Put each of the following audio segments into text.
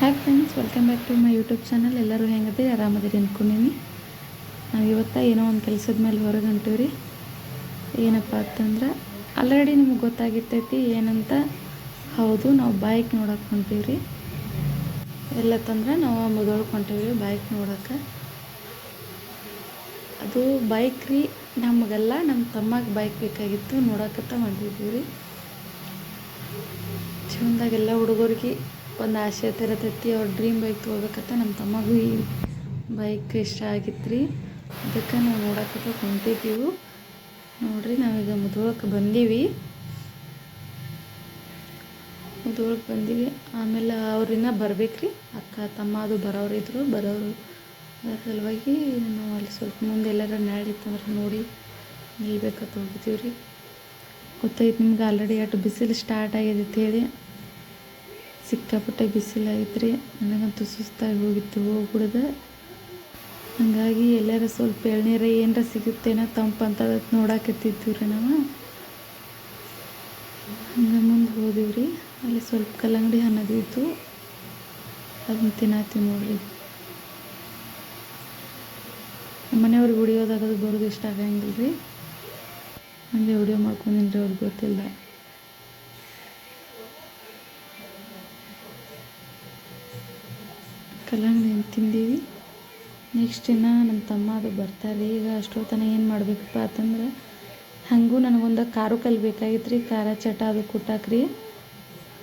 Hi friends welcome back to my YouTube channel ಎಲ್ಲರೂ ಹೆಂಗದಿರಿ? ಆರಾಮದಿರಿ ಅಂದ್ಕೊಂಡೀನಿ ನಾವು ಇವತ್ತು ಏನೋ ಒಂದು ಕೆಲಸದ ಮೇಲೆ ಹೊರಗೆ ಹೊಂಟೀವ್ರಿ ಏನಪ್ಪ ಅಂತಂದ್ರೆ ಆಲ್ರೆಡಿ ನಿಮ್ಗೆ ಗೊತ್ತಾಗಿರ್ತೈತಿ ಏನಂತ. ಹೌದು, ನಾವು ಬೈಕ್ ನೋಡಕ್ಕೆ ಹೊಂಟೀವ್ರಿ. ಎಲ್ಲತ್ತಂದ್ರೆ ನಾವು ಮುದೊಳಗೆ ಹೊಂಟೀವ್ರಿ ಬೈಕ್ ನೋಡೋಕೆ. ಅದು ಬೈಕ್ ರೀ, ನಮಗೆಲ್ಲ ನಮ್ಮ ತಮ್ಮಗೆ ಬೈಕ್ ಬೇಕಾಗಿತ್ತು, ನೋಡೋಕತ್ತ ಹೊಂಟಿದ್ವಿ ರೀ. ಜೀವನದಾಗೆಲ್ಲ ಹುಡುಗರಿಗೆ ಒಂದು ಆಸೆ ತೆರತೈತಿ ಅವ್ರ ಡ್ರೀಮ್ ಬೈಕ್ ತೊಗೋಬೇಕಂತ ನಮ್ಮ ತಮ್ಮಗೂ ಈ ಬೈಕ್ ಇಷ್ಟ ಆಗಿತ್ತು ರೀ ಅದಕ್ಕೆ ನಾವು ನೋಡಕತ್ತ ಕುಂತಿದ್ದೀವಿ. ನೋಡ್ರಿ, ನಾವೀಗ ಮುದೋಳಕ್ಕೆ ಬಂದೀವಿ. ಮುದೋಳಕ್ಕೆ ಬಂದೀವಿ. ಆಮೇಲೆ ಅವ್ರಿನ್ನ ಬರ್ಬೇಕ್ರಿ. ಅಕ್ಕ, ತಮ್ಮ ಅದು ಬರೋರಿದ್ರು ಬರೋರು ಅದರ ಸಲುವಾಗಿ ನಾವು ಅಲ್ಲಿ ಸ್ವಲ್ಪ ಮುಂದೆ ಎಲ್ಲಾರ ನಾಡಿತ್ತಂದ್ರೆ ನೋಡಿ ನಿಲ್ಬೇಕಂತ ಹೋಗ್ತೀವಿ ರೀ ಗೊತ್ತೈತೆ ನಿಮ್ಗೆ ಆಲ್ರೆಡಿ ಅಷ್ಟು ಬಿಸಿಲು ಸ್ಟಾರ್ಟ್ ಆಗಿದೆ ಅಂತ ಹೇಳಿ. ಸಿಕ್ಕಾಪಟ್ಟೆ ಬಿಸಿಲಾಗಿತ್ತು ರೀ ನನಗಂತೂ ಸುಸ್ತಾಗಿ ಹೋಗಿತ್ತು, ಹೋಗ್ಬಿಡ್ದೆ. ಹಾಗಾಗಿ ಎಲ್ಲಾರ ಸ್ವಲ್ಪ ಎಳ್ನೀರ ಏನರ ಸಿಗುತ್ತೇನೋ ತಂಪಂತ ನೋಡಾಕತ್ತಿದ್ದೀವಿ ರೀ ನಾವು. ಹಂಗೆ ಮುಂದೆ ಹೋದಿವಿ ರೀ ಅಲ್ಲಿ ಸ್ವಲ್ಪ ಕಲ್ಲಂಗಡಿ ಇತ್ತು. ಅದನ್ನ ತಿನ್ನತ್ತೀವಿ ನೋಡ್ರಿ. ಮನೆಯವ್ರಿಗೆ ಹೊಡಿಯೋದಾಗೋದು ಬರೋದು ಇಷ್ಟ ಆಗಂಗಿಲ್ಲ ರೀ ಹಂಗೆ ವಿಡಿಯೋ ಮಾಡ್ಕೊಂಡಿನ್ರಿ ಅವ್ರಿಗೆ ಗೊತ್ತಿಲ್ಲ ಕಲ್ಲಂಗಡಿ ತಿಂದೀವಿ. ನೆಕ್ಸ್ಟ್ ಇನ್ನು ನಮ್ಮ ತಮ್ಮ ಅದು ಬರ್ತಾರೆ ಈಗ ಅಷ್ಟೊತ್ತನ ಏನು ಮಾಡಬೇಕಪ್ಪ ಅಂತಂದ್ರೆ, ಹಾಗೂ ನನಗೊಂದು ಖಾರು ಕಲ್ಲು ಬೇಕಾಗಿತ್ತು ರೀ ಖಾರ ಚಟ ಅದು ಕುಟ್ಟಾಕ್ರಿ.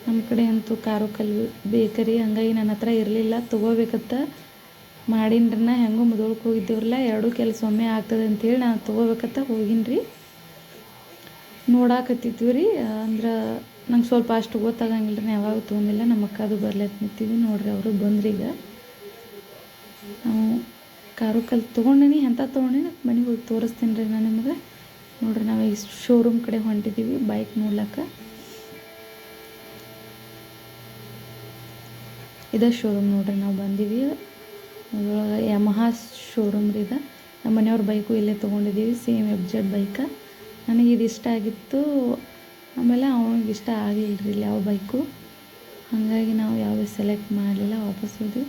ನಮ್ಮ ಕಡೆ ಅಂತೂ ಖಾರು ಕಲ್ಲು ಬೇಕರಿ. ಹಂಗಾಗಿ ನನ್ನ ಹತ್ರ ಇರಲಿಲ್ಲ. ತೊಗೋಬೇಕತ್ತ ಮಾಡಿನ್ರನ್ನ ಹೆಂಗೂ ಮುದೋಳಕ್ಕೆ ಹೋಗಿದ್ದೇವ್ರಲ್ಲ, ಎರಡೂ ಕೆಲಸ ಒಮ್ಮೆ ಆಗ್ತದೆ ಅಂತೇಳಿ ನಾನು ತೊಗೋಬೇಕತ್ತ ಹೋಗಿನ್ರಿ. ನೋಡಾಕತ್ತಿದ್ವಿ ರೀ. ಅಂದ್ರೆ ನಂಗೆ ಸ್ವಲ್ಪ ಅಷ್ಟು ಗೊತ್ತಾಗಂಗಿಲ್ಲ ರೀ ಯಾವಾಗ ತೊಗೊಂಡಿಲ್ಲ. ನಮ್ಮ ಅಕ್ಕದು ಬರ್ಲತ್ ನಿಂತೀವಿ ನೋಡ್ರಿ ಅವರು ಬಂದ್ರಿ ಈಗ ನಾವು ಕಾರು ಕಲ್ ತೊಗೊಂಡೇನಿ ಎಂಥ ತೊಗೊಂಡೇನಿ ಮನೆಗೆ ಹೋಗಿ ತೋರಿಸ್ತೀನಿ ರೀ ನಾನು ನಿಮಗೆ. ನೋಡ್ರಿ ನಾವು ಈ ಶೋರೂಮ್ ಕಡೆ ಹೊಂಟಿದ್ದೀವಿ ಬೈಕ್ ನೋಡ್ಲಕ್ಕ. ಇದೇ ಶೋರೂಮ್ ನೋಡ್ರಿ ನಾವು ಬಂದೀವಿ. ಅದ್ರೊಳಗೆ ಯಮಹಾ ಶೋರೂಮ್ ರೀ ಇದು. ನಮ್ಮ ಮನೆಯವ್ರ ಬೈಕು ಇಲ್ಲೇ ತೊಗೊಂಡಿದ್ದೀವಿ ಸೇಮ್ ಎಫ್ ಜೆಡ್ ಬೈಕ ನನಗೆ ಇದು ಇಷ್ಟ ಆಗಿತ್ತು. ಆಮೇಲೆ ಅವನಿಗೆ ಇಷ್ಟ ಆಗಲಿಲ್ಲ ರೀ ಇಲ್ಲಿ ಯಾವ ಬೈಕು ಹಾಗಾಗಿ ನಾವು ಯಾವುದೇ ಸೆಲೆಕ್ಟ್ ಮಾಡಲಿಲ್ಲ, ವಾಪಸ್ ಹೋದ್ವಿ.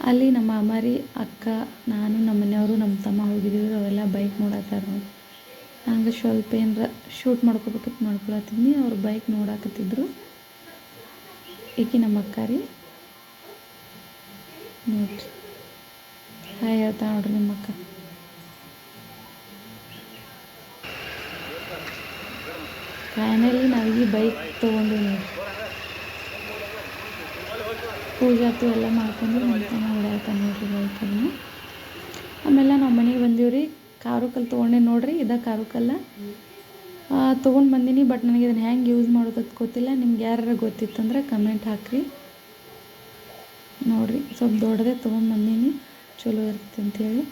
ಅಲ್ಲಿ ನಮ್ಮ ಅಮ್ಮಾರಿ, ಅಕ್ಕ, ನಾನು, ನಮ್ಮ ಮನೆಯವರು, ನಮ್ಮ ತಮ್ಮ ಹೋಗಿದ್ದೀವಿ ಅವೆಲ್ಲ ಬೈಕ್ ನೋಡತ್ತಾರ ನೋಡಿ. ಹಂಗೆ ಸ್ವಲ್ಪ ಏನರ ಶೂಟ್ ಮಾಡ್ಕೋಬೇಕಂತ ಮಾಡ್ಕೊಳತ್ತೀನಿ. ಅವ್ರು ಬೈಕ್ ನೋಡಾಕತ್ತಿದ್ರು. ಈಕೆ ನಮ್ಮ ಅಕ್ಕ ರೀ ನೋಡ್ರಿ. ಹಾಯ್ ಹೇಳ್ತಾ ನೋಡ್ರಿ ನಿಮ್ಮ ಅಕ್ಕ. ಫೈನಲಿ ನಾವು ಈ ಬೈಕ್ ತೊಗೊಂಡು ನೋಡ್ರಿ. ಪೂಜಾತು ಎಲ್ಲ ಮಾಡ್ಕೊಂಡು ಮನೆತನ ಓಡಾಡ್ತಾನೆ ನೋಡ್ರಿ ಬೈಕನ್ನು ಆಮೇಲೆ ನಾವು ಮನೆಗೆ ಬಂದೀವಿ ರೀ ಕಾರು ಕಲ್ಲು ತೊಗೊಂಡೆ ನೋಡ್ರಿ, ಇದ ಕಾರು ಕಲ್ಲ ತೊಗೊಂಡು ಬಂದೀನಿ ಬಟ್ ನನಗೆ ಇದನ್ನು ಹೆಂಗೆ ಯೂಸ್ ಮಾಡೋದು ಗೊತ್ತಿಲ್ಲ. ನಿಮ್ಗೆ ಯಾರು ಗೊತ್ತಿತ್ತಂದ್ರೆ ಕಮೆಂಟ್ ಹಾಕಿರಿ. ನೋಡಿರಿ, ಸ್ವಲ್ಪ ದೊಡ್ಡದೇ ತೊಗೊಂಡು ಬಂದೀನಿ. ಚಲೋ ಇರುತ್ತೆ ಅಂಥೇಳಿ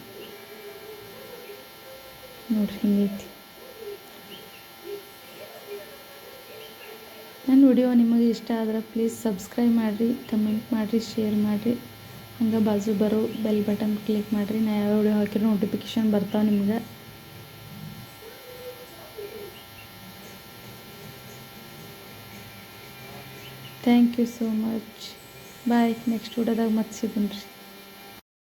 ನೋಡ್ರಿ, ಹಿಂಗೈತಿ. ನನ್ನ ವಿಡಿಯೋ ನಿಮಗೆ ಇಷ್ಟ ಆದ್ರೆ ಪ್ಲೀಸ್ ಸಬ್ಸ್ಕ್ರೈಬ್ ಮಾಡಿರಿ ಕಮೆಂಟ್ ಮಾಡಿರಿ ಶೇರ್ ಮಾಡಿರಿ. ಹಂಗೆ ಬಾಜು ಬರೋ ಬೆಲ್ ಬಟನ್ ಕ್ಲಿಕ್ ಮಾಡಿರಿ. ನಾ ಯಾವ ವಿಡಿಯೋ ಹಾಕಿರೋ ನೋಟಿಫಿಕೇಶನ್ ಬರ್ತಾವೆ ನಿಮ್ಗೆ. Thank you so much bye next ವಿಡಿಯೋದಾಗ ಮತ್ತೆ ಸಿಗೋಣ ರೀ